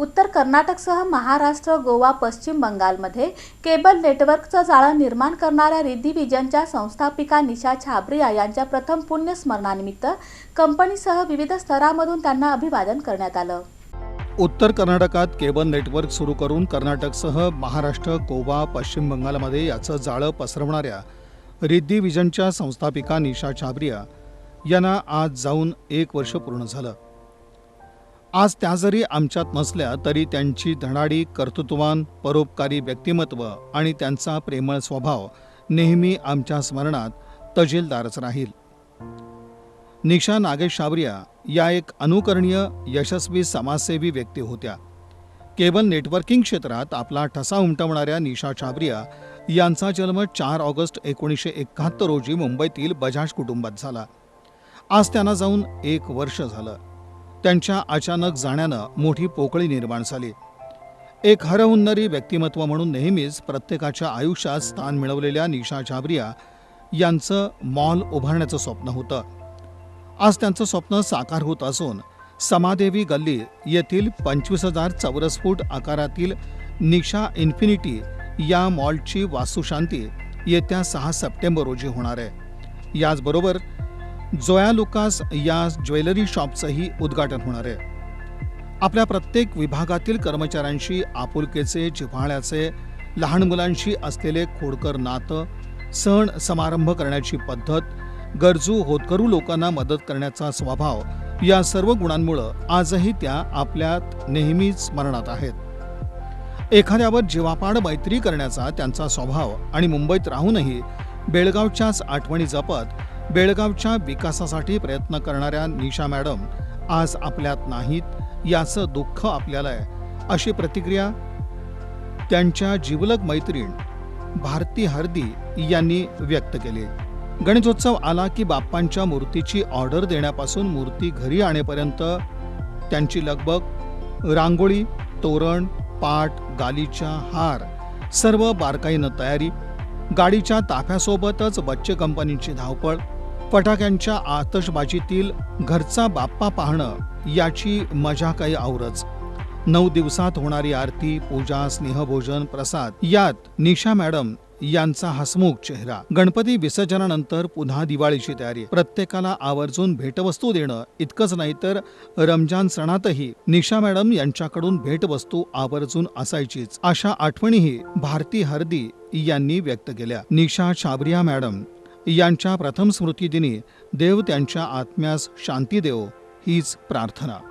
उत्तर कर्नाटकसह महाराष्ट्र गोवा पश्चिम बंगालमध्ये केबल नेटवर्कचं जाळं निर्माण करणाऱ्या रिद्धी विजनच्या संस्थापिका निशा छाबरिया यांच्या प्रथम पुण्यस्मरणानिमित्त कंपनीसह विविध स्तरामधून त्यांना अभिवादन करण्यात आलं. उत्तर कर्नाटकात केबल नेटवर्क सुरू करून कर्नाटकसह महाराष्ट्र गोवा पश्चिम बंगालमध्ये याचं जाळं पसरवणाऱ्या रिद्धी विजनच्या संस्थापिका निशा छाबरिया यांना आज जाऊन एक वर्ष पूर्ण झालं. आज त्या जरी आमच्यात नसल्या तरी त्यांची धडाडी कर्तृत्ववान परोपकारी व्यक्तिमत्व आणि त्यांचा प्रेमळ स्वभाव नेहमी आमच्या स्मरणात तजेलदारच राहील. निशा नागेश शाबरिया या एक अनुकरणीय यशस्वी समाजसेवी व्यक्ती होत्या. केबल नेटवर्किंग क्षेत्रात आपला ठसा उमटवणाऱ्या निशा छाबरिया यांचा जन्म चार ऑगस्ट एकोणीसशे एकाहत्तर रोजी मुंबईतील बजाज कुटुंबात झाला. आज त्यांना जाऊन एक वर्ष झालं. त्यांच्या अचानक जाण्यानं मोठी पोकळी निर्माण झाली. एक हरहुन्नरी व्यक्तिमत्व म्हणून नेहमीच प्रत्येकाच्या आयुष्यात स्थान मिळवलेल्या निशा छाबरिया यांचं मॉल उभारण्याचं स्वप्न होतं. आज त्यांचं स्वप्न साकार होत असून समादेवी गल्ली येथील पंचवीस हजार चौरस फूट आकारातील निशा इन्फिनिटी या मॉलची वास्तुशांती येत्या सहा सप्टेंबर रोजी होणार आहे. याचबरोबर जोया लुकास या ज्वेलरी शॉपचंही उद्घाटन होणार आहे. आपल्या प्रत्येक विभागातील कर्मचाऱ्यांशी आपुलकेचे जिव्हाळ्याचे लहान मुलांशी असलेले खोडकर नातं सण समारंभ करण्याची पद्धत गरजू होतकरू लोकांना मदत करण्याचा स्वभाव या सर्व गुणांमुळं आजही त्या आपल्यात नेहमीच स्मरणात आहेत. एखाद्यावर जीवापाड मैत्री करण्याचा त्यांचा स्वभाव आणि मुंबईत राहूनही बेळगावच्याच आठवणी जपत बेळगावच्या विकासासाठी प्रयत्न करणाऱ्या निशा मॅडम आज आपल्यात नाहीत याचं दुःख आपल्याला आहे. अशी प्रतिक्रिया त्यांच्या जिवलग मैत्रीण भारती हर्दी यांनी व्यक्त केली. गणेशोत्सव आला की बाप्पांच्या मूर्तीची ऑर्डर देण्यापासून मूर्ती घरी आणेपर्यंत त्यांची लगबग रांगोळी तोरण पाट गालीचा हार सर्व बारकाईनं तयारी गाडीच्या ताफ्यासोबतच बच्चे कंपनीची धावपळ फटाक्यांच्या आतषबाजीतील घरचा बाप्पा पाहणं याची मजा काही आवरच. नऊ दिवसात होणारी आरती पूजा स्नेहभोजन प्रसाद यात निशा मॅडम यांचा हसमुख चेहरा. गणपती विसर्जनानंतर पुन्हा दिवाळीची तयारी. प्रत्येकाला आवर्जून भेटवस्तू देणं इतकंच नाही तर रमजान सणातही निशा मॅडम यांच्याकडून भेटवस्तू आवर्जून असायचीच. अशा आठवणीही भारती हरदी यांनी व्यक्त केल्या. निशा छाबरिया मॅडम यांच्या प्रथम स्मृतिदिनी देव त्यांच्या आत्म्यास शांती देव हीच प्रार्थना.